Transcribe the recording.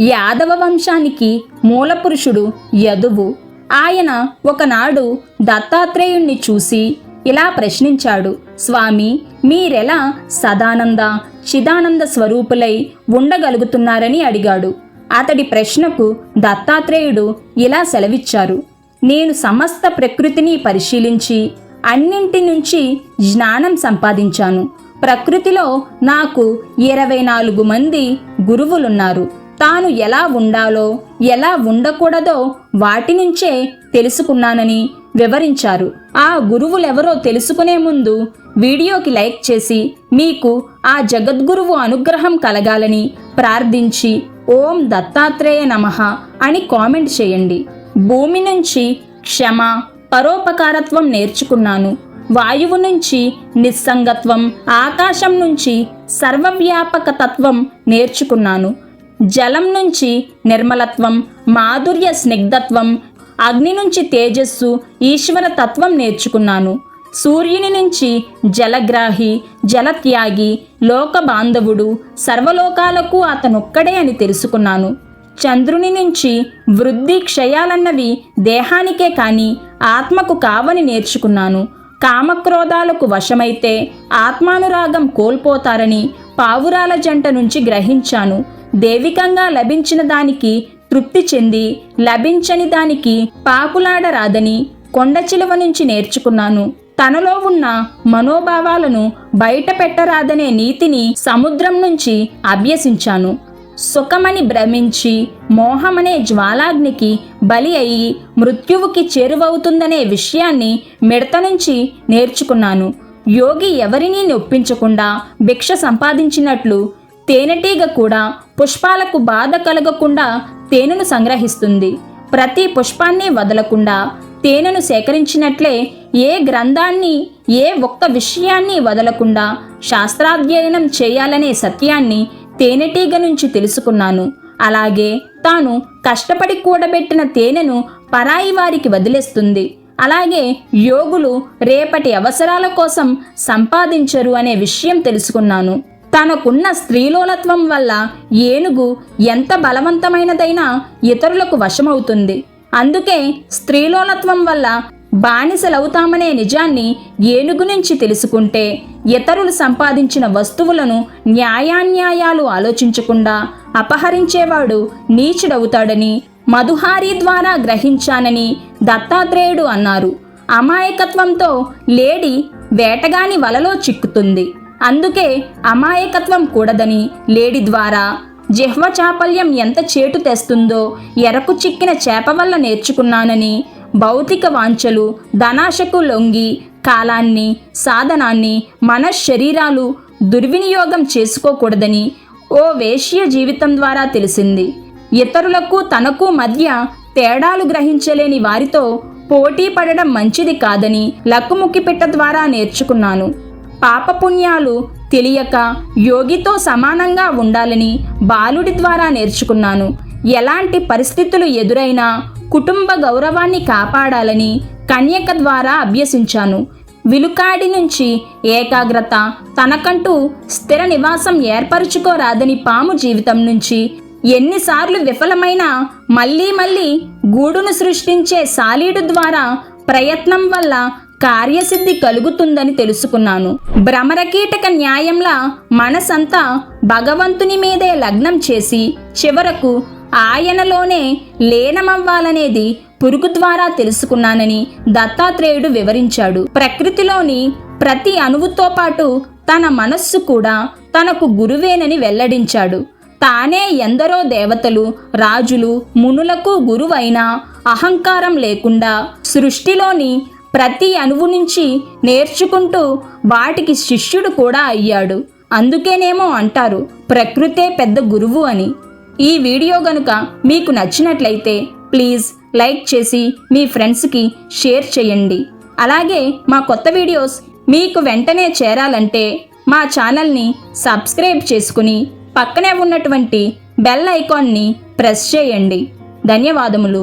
యాదవ వంశానికి మూలపురుషుడు యదువు. ఆయన ఒకనాడు దత్తాత్రేయుణ్ణి చూసి ఇలా ప్రశ్నించాడు స్వామి మీరెలా సదానంద చిదానంద స్వరూపులై ఉండగలుగుతున్నారని అడిగాడు. అతడి ప్రశ్నకు దత్తాత్రేయుడు ఇలా సెలవిచ్చారు నేను సమస్త ప్రకృతిని పరిశీలించి అన్నింటి నుంచి జ్ఞానం సంపాదించాను. ప్రకృతిలో నాకు ఇరవై నాలుగు మంది గురువులున్నారు. తాను ఎలా ఉండాలో ఎలా ఉండకూడదో వాటి నుంచే తెలుసుకున్నానని వివరించారు. ఆ గురువులెవరో తెలుసుకునే ముందు వీడియోకి లైక్ చేసి మీకు ఆ జగద్గురువు అనుగ్రహం కలగాలని ప్రార్థించి ఓం దత్తాత్రేయ నమః అని కామెంట్ చేయండి. భూమి నుంచి క్షమ పరోపకారత్వం నేర్చుకున్నాను. వాయువు నుంచి నిస్సంగత్వం ఆకాశం నుంచి సర్వవ్యాపక తత్వం నేర్చుకున్నాను. జలం నుంచి నిర్మలత్వం మాధుర్య స్నిగ్ధత్వం అగ్ని నుంచి తేజస్సు ఈశ్వర తత్వం నేర్చుకున్నాను. సూర్యుని నుంచి జలగ్రాహి జలత్యాగి లోక బాంధవుడు సర్వలోకాలకు అతనొక్కడే అని తెలుసుకున్నాను. చంద్రుని నుంచి వృద్ధి క్షయాలన్నవి దేహానికే కాని ఆత్మకు కావని నేర్చుకున్నాను. కామక్రోధాలకు వశమైతే ఆత్మానురాగం కోల్పోతారని పావురాల జంట నుంచి గ్రహించాను. దేవికంగా లభించిన దానికి తృప్తి చెంది లభించని దానికి పాకులాడరాదని కొండ చిలువ నుంచి నేర్చుకున్నాను. తనలో ఉన్న మనోభావాలను బయట పెట్టరాదనే నీతిని సముద్రం నుంచి అభ్యసించాను. సుఖమని భ్రమించి మోహమనే జ్వాలాగ్నికి బలి అయి మృత్యువుకి చేరువవుతుందనే విషయాన్ని మిడత నుంచి నేర్చుకున్నాను. యోగి ఎవరినీ నొప్పించకుండా భిక్ష సంపాదించినట్లు తేనెటీగ కూడా పుష్పాలకు బాధ కలగకుండా తేనెను సంగ్రహిస్తుంది. ప్రతి పుష్పాన్ని వదలకుండా తేనెను సేకరించినట్లే ఏ గ్రంథాన్ని ఏ ఒక్క విషయాన్ని వదలకుండా శాస్త్రాధ్యయనం చేయాలనే సత్యాన్ని తేనెటీగ నుంచి తెలుసుకున్నాను. అలాగే తాను కష్టపడి కూడబెట్టిన తేనెను పరాయి వారికి వదిలేస్తుంది. అలాగే యోగులు రేపటి అవసరాల కోసం సంపాదించరు అనే విషయం తెలుసుకున్నాను. తనకున్న స్త్రీలోలత్వం వల్ల ఏనుగు ఎంత బలవంతమైనదైనా ఇతరులకు వశమవుతుంది. అందుకే స్త్రీలోలత్వం వల్ల బానిసలవుతామనే నిజాన్ని ఏనుగు నుంచి తెలుసుకుంటే ఇతరులు సంపాదించిన వస్తువులను న్యాయాన్యాయాలు ఆలోచించకుండా అపహరించేవాడు నీచుడవుతాడని మధుహారి ద్వారా గ్రహించానని దత్తాత్రేయుడు అన్నారు. అమాయకత్వంతో లేడి వేటగాని వలలో చిక్కుతుంది. అందుకే అమాయకత్వం కూడదని లేడి ద్వారా జిహ్వ చాపల్యం ఎంత చేటు తెస్తుందో ఎరకు చిక్కిన చేప వల్ల నేర్చుకున్నానని భౌతిక వాంఛలు ధనాశకు లొంగి కాలాన్ని సాధనాన్ని మన శరీరాలు దుర్వినియోగం చేసుకోకూడదని ఓ వేష్య జీవితం ద్వారా తెలిసింది. ఇతరులకు తనకు మధ్య తేడాలు గ్రహించలేని వారితో పోటీ పడడం మంచిది కాదని లక్కుముక్కి పిట్ట ద్వారా నేర్చుకున్నాను. పాపపుణ్యాలు తెలియక యోగితో సమానంగా ఉండాలని బాలుడి ద్వారా నేర్చుకున్నాను. ఎలాంటి పరిస్థితులు ఎదురైనా కుటుంబ గౌరవాన్ని కాపాడాలని కన్యక ద్వారా అభ్యసించాను. విలుకాడి నుంచి ఏకాగ్రత తనకంటూ స్థిర నివాసం ఏర్పరచుకోరాదని పాము జీవితం నుంచి ఎన్నిసార్లు విఫలమైనా మళ్ళీ మళ్ళీ గూడును సృష్టించే సాలీడు ద్వారా ప్రయత్నం వల్ల కార్యసిద్ధి కలుగుతుందని తెలుసుకున్నాను. భ్రమరకీటక న్యాయంలా మనసంతా భగవంతుని మీదే లగ్నం చేసి చివరకు ఆయనలోనే లీనమవ్వాలనేది పురుగు ద్వారా తెలుసుకున్నానని దత్తాత్రేయుడు వివరించాడు. ప్రకృతిలోని ప్రతి అణువుతో పాటు తన మనస్సు కూడా తనకు గురువేనని వెల్లడించాడు. తానే ఎందరో దేవతలు రాజులు మునులకు గురువైన అహంకారం లేకుండా సృష్టిలోని ప్రతి అణువు నుంచి నేర్చుకుంటూ వాటికి శిష్యుడు కూడా అయ్యాడు. అందుకేనేమో అంటారు ప్రకృతే పెద్ద గురువు అని. ఈ వీడియో గనుక మీకు నచ్చినట్లయితే ప్లీజ్ లైక్ చేసి మీ ఫ్రెండ్స్కి షేర్ చేయండి. అలాగే మా కొత్త వీడియోస్ మీకు వెంటనే చేరాలంటే మా ఛానల్ని సబ్స్క్రైబ్ చేసుకుని పక్కనే ఉన్నటువంటి బెల్ ఐకాన్ని ప్రెస్ చేయండి. ధన్యవాదములు.